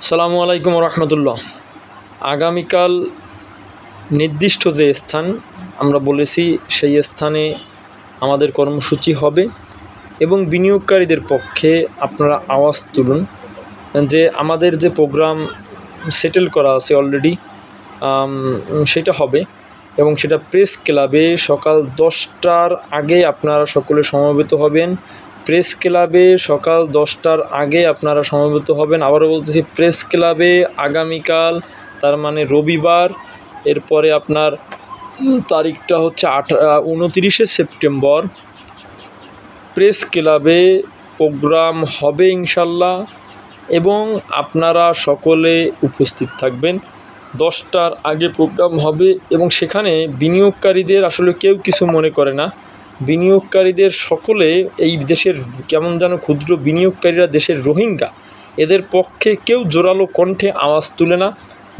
সালামু আলাইকুম রহমতুল্লাহ আগামীকাল নির্দিষ্ট যে স্থান, আমরা বলেছি সেই স্থানে আমাদের কর্মসূচি হবে এবং বিনিয়োগকারীদের পক্ষে আপনারা আওয়াজ তুলুন যে আমাদের যে প্রোগ্রাম সেটেল করা আছে অলরেডি সেটা হবে এবং সেটা প্রেস ক্লাবে সকাল দশটার আগে আপনারা সকলে সমবেত হবেন। প্রেস ক্লাবে সকাল দশটার আগে আপনারা সমবেত হবেন। আবারও বলতেছি, প্রেস ক্লাবে আগামীকাল, তার মানে রবিবার, এরপরে আপনার তারিখটা হচ্ছে আট উনতিরিশে সেপ্টেম্বর। প্রেস ক্লাবে প্রোগ্রাম হবে ইনশাল্লাহ এবং আপনারা সকলে উপস্থিত থাকবেন। দশটার আগে প্রোগ্রাম হবে এবং সেখানে বিনিয়োগকারীদের আসলে কেউ কিছু মনে করে না। বিনিয়োগকারীদের সকলে এই দেশের কেমন যেন ক্ষুদ্র বিনিয়োগকারীরা দেশের রোহিঙ্গা। এদের পক্ষে কেউ জোরালো কণ্ঠে আওয়াজ তুলে না।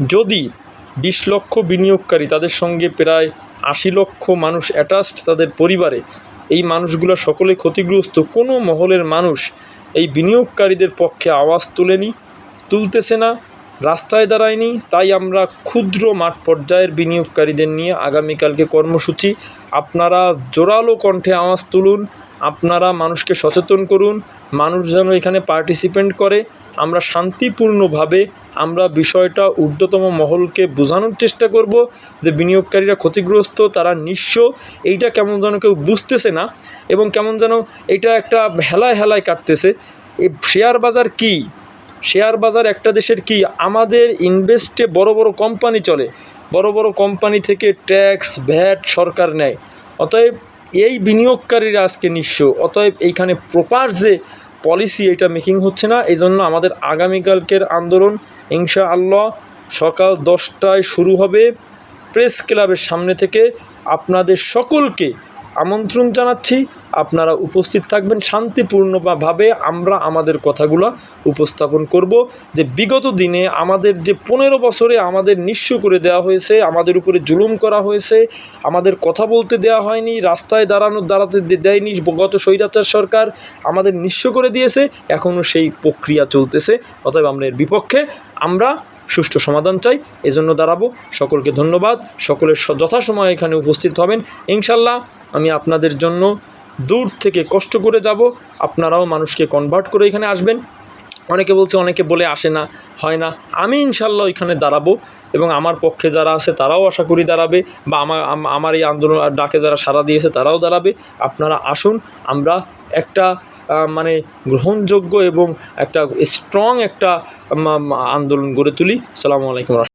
যদি বিশ লক্ষ বিনিয়োগকারী তাদের সঙ্গে প্রায় আশি লক্ষ মানুষ অ্যাটাচড তাদের পরিবারে, এই মানুষগুলো সকলে ক্ষতিগ্রস্ত, কোনো মহলের মানুষ এই বিনিয়োগকারীদের পক্ষে আওয়াজ তুলেনি, তুলতেছে না। রাস্তায় দাঁড়ায়নি, তাই আমরা ক্ষুদ্র মাঠ পর্যায়ের বিনিয়োগকারীদের নিয়ে আগামীকালকে কর্মসূচি। আপনারা জোরালো কণ্ঠে আওয়াজ তুলুন, আপনারা মানুষকে সচেতন করুন, মানুষ যেন এখানে পার্টিসিপেন্ট করে। আমরা শান্তিপূর্ণভাবে আমরা বিষয়টা ঊর্ধ্বতম মহলকে বোঝানোর চেষ্টা করব যে বিনিয়োগকারীরা ক্ষতিগ্রস্ত, তারা নিঃস্ব। এইটা কেমন যেন কেউ বুঝতেছে না এবং কেমন যেন এটা একটা হেলায় হেলায় কাটতেছে। এই শেয়ার বাজার কী? শেয়ার বাজার একটা দেশের কি? আমাদের ইনভেস্টে বড় বড় কোম্পানি চলে। বড় বড় কোম্পানি থেকে ট্যাক্স ভ্যাট সরকার নেয়। অতএব এই বিনিয়োগকারীরা আজকে নিঃস্ব। অতএব এইখানে প্রপার যে পলিসি এটা মেকিং হচ্ছে না এই জন্য আমাদের আগামীকালকের আন্দোলন ইনশা আল্লাহ সকাল দশটায় শুরু হবে। প্রেস ক্লাবের সামনে থেকে আপনাদের সকলকে আমন্ত্রণ জানাচ্ছি। আপনারা উপস্থিত থাকবেন শান্তিপূর্ণভাবে। আমরা আমাদের কথাগুলো উপস্থাপন করব যে বিগত দিনে আমাদের যে পনেরো বছরে আমাদের নিঃস্ব করে দেওয়া হয়েছে, আমাদের উপরে জুলুম করা হয়েছে, আমাদের কথা বলতে দেওয়া হয়নি, রাস্তায় দাঁড়ানো, দাঁড়াতে দেয়নি গত স্বৈরাচার সরকার আমাদের নিঃস্ব করে দিয়েছে, এখনও সেই প্রক্রিয়া চলতেছে, অতএব আমরা এর বিপক্ষে, আমরা সুষ্ঠু সমাধান চাই। এজন্য দাঁড়াবো। সকলকে ধন্যবাদ। সকলের যথাসময়ে এখানে উপস্থিত হবেন। ইনশাল্লাহ আমি আপনাদের জন্য দূর থেকে কষ্ট করে যাব। আপনারাও মানুষকে কনভার্ট করে এখানে আসবেন। অনেকে বলছে, অনেকে বলে আসে না, হয় না। আমি ইনশাল্লাহ এখানে দাঁড়াবো এবং আমার পক্ষে যারা আছে তারাও আশা করি দাঁড়াবে বা আমার আমার এই আন্দোলন ডাকে যারা সাড়া দিয়েছে তারাও দাঁড়াবে। আপনারা আসুন। আমরা একটা মানে গ্রহণযোগ্য এবং একটা স্ট্রং একটা আন্দোলন গড়ে তুলি। সালামু আলাইকুম